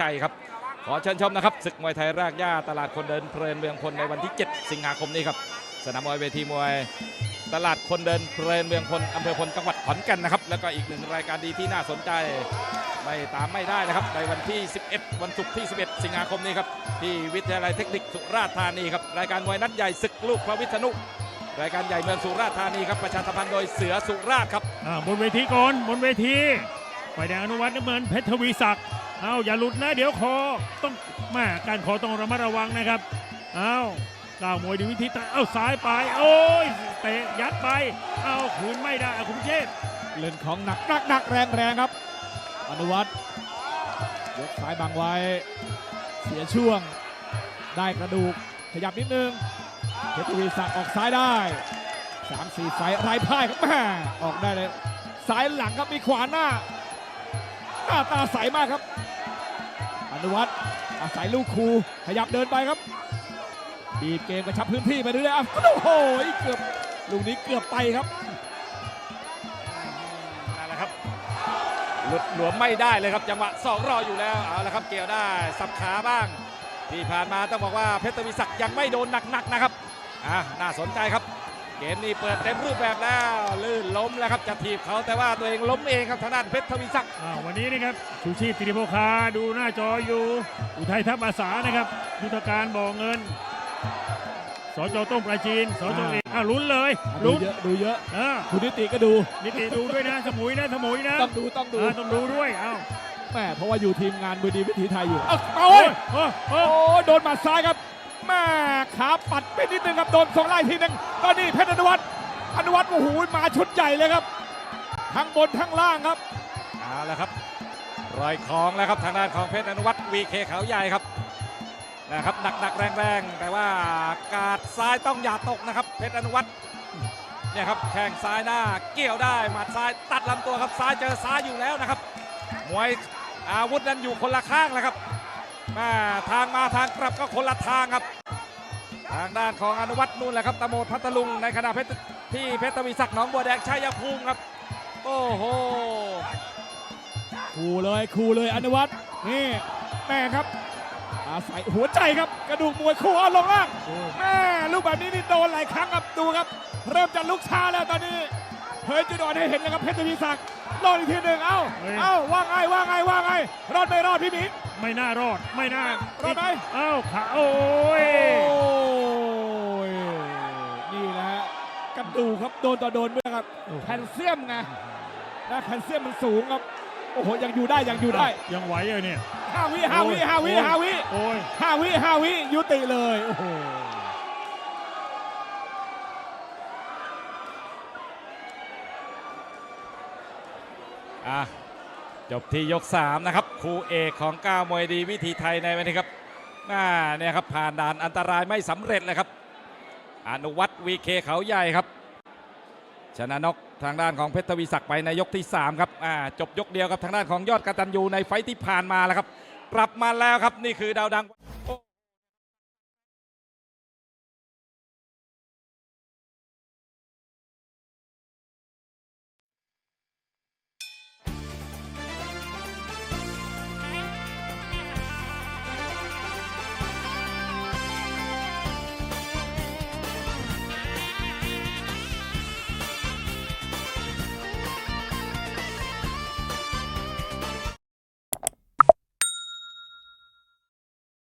ชัยครับ ขอเชิญชมนะครับศึกมวยไทยรากหญ้าตลาดคนเดินเพลินเมืองพลในวันที่ 7 สิงหาคมนี้ครับสนามมวยเวทีมวย ตลาดคนเดินเพลินเมืองพลอำเภอพลจังหวัดขอนแก่นนะครับ แล้วก็อีกหนึ่งรายการดีที่น่าสนใจไม่ตามไม่ได้นะครับ ในวันที่ 11 วันศุกร์ที่ 11 สิงหาคมนี้ครับที่วิทยาลัยเทคนิคสุราษฎร์ธานีครับรายการมวยนัดใหญ่ศึกลูกพระวิษณุรายการใหญ่เมืองสุราษฎร์ธานีครับประชาสัมพันธ์โดยเสือสุราษฎร์ครับบนเวทีก่อนบนเวทีฝ่ายแดงอนุวัฒน์น้ำเงินเพชรทวีศักดิ์ เอาอย่าหลุดนะ เดี๋ยวคอต้องแมาการคอต้องระมัดระวังนะครับ เอาก้าวมวยดีวิธีตาเอาซ้ายไป โอ้ยเตะยัดไป เอาคืนไม่ได้คุณเชษเล่นของหนักหนักหนักแรงแรงครับ อนุวัตรยกซ้ายบังไว้ เสียช่วง ได้กระดูก ขยับนิดนึงเพชรวีศักดิ์ออกซ้ายได้สามสี่ไฟไร้พ่ายครับแม่ออกได้เลย ซ้ายหลังครับมีขวาหน้า หน้าตาใสมากครับ อนุวัตรอาศัยลูกครูขยับเดินไปครับบีบเกมกระชับพื้นที่ไปเรื่อยๆอะโอ้โหเกือบลูกนี้เกือบไปครับนั่นแหละครับหลุดหลวมไม่ได้เลยครับ จังหวะสองรออยู่แล้วเอาละครับเกี่ยวได้สับขาบ้าง ที่ผ่านมาต้องบอกว่าเพชรวีศักดิ์ยังไม่โดนหนักๆนะครับอะน่าสนใจครับ เกมนี้เปิดเต็มรูปแบบแล้วลื่นล้มแล้วครับจะถีบเขาแต่ว่าตัวเองล้มเองครับทางด้านเพชรทวีศักดิ์อ่าวันนี้นะครับชูชีพติริโภคาดูหน้าจออยู่อุทัยทัพอาสานะครับยุทธการบ่อเงินสจต้มปราจีนสจเอกอะลุ้นเลยดูลุ้นเยอะดูเยอะอ่าคุณนิติก็ดูนิติดูด้วยนะสมุยนะสมุยนะต้องดูต้องดูอ่าต้องดูด้วยเอ้าแม่เพราะว่าอยู่ทีมงานมือดีวิถีไทยอยู่ เอาโอ้โอ้ยยโอ้ยโอ้โอ้ยโดนหมัดซ้ายครับ แม่ขาปัดไปนิดนึงครับโดนสองไล่ทีหนึงตอนนี้เพชรอนุวัฒน์อนุวัฒน์โอ้โหมาชุดใหญ่เลยครับทั้งบนทั้งล่างครับเอาละครับรอยของแล้วครับทางด้านของเพชรอนุวัฒน์วีเคเขาใหญ่ครับนะครับหนักหนักๆแรงแรงๆแต่ว่ากาดซ้ายต้องอย่าตกนะครับ เพชรอนุวัฒน์เนี่ยครับแข้งซ้ายหน้าเกี่ยวได้หมัดซ้ายตัดลำตัวครับซ้ายเจอซ้ายอยู่แล้วนะครับมวยอาวุธนั้นอยู่คนละข้างแหละครับ แม่ทางมาทางกลับก็คนละทางครับ ทางด้านของอนุวัฒน์นู่นแหละครับตะโมดพัทลุงในขณะเพชรที่เพชรทวีศักดิ์หนองบัวแดงชัยภูมิครับ โอ้โหคู่เลยคู่เลยอนุวัฒน์นี่แม่ครับอาศัยหัวใจครับกระดูกมวยคู่เอาลงล่างแม่ลูกแบบนี้นี่โดนหลายครั้งครับดูครับ เริ่มจะลุกช้าแล้วตอนนี้ เฮ้ยจุดอ่อนให้เห็นเลยครับเพชรทวีศักดิ์รอดอีกทีหนึ่งเอ้าเอ้าว่าไงว่าไงว่าไงรอดไม่รอดพี่หมิงไม่น่ารอดไม่น่ารอดไหมเอ้าขาโอ้ยโอ้ยนี่แหละฮะกระดูกครับโดนต่อโดนด้วยครับแคลเซียมไงนะแคลเซียมมันสูงครับโอ้โหยังอยู่ได้ยังอยู่ได้ยังไหวเลยเนี่ยห้าวิห้าวิห้าวิห้าวิโอ้ยห้าวิห้าวิยุติเลยโอ้โห อะจบที่ยก 3 นะครับคู่เอกของก้าวมวยดีวิธีไทยในวันนี้ครับน่าเนี่ยครับผ่านด่านอันตรายไม่สำเร็จเลยครับ อนุวัตรวีเคเขาใหญ่ครับ ชนะนกทางด้านของเพชรทวีศักดิ์ไปในยกที่ 3 ครับอ่าจบยกเดียวกับทางด้านของยอดกตันยูในไฟท์ที่ผ่านมาแล้วครับ กลับมาแล้วครับนี่คือดาวดัง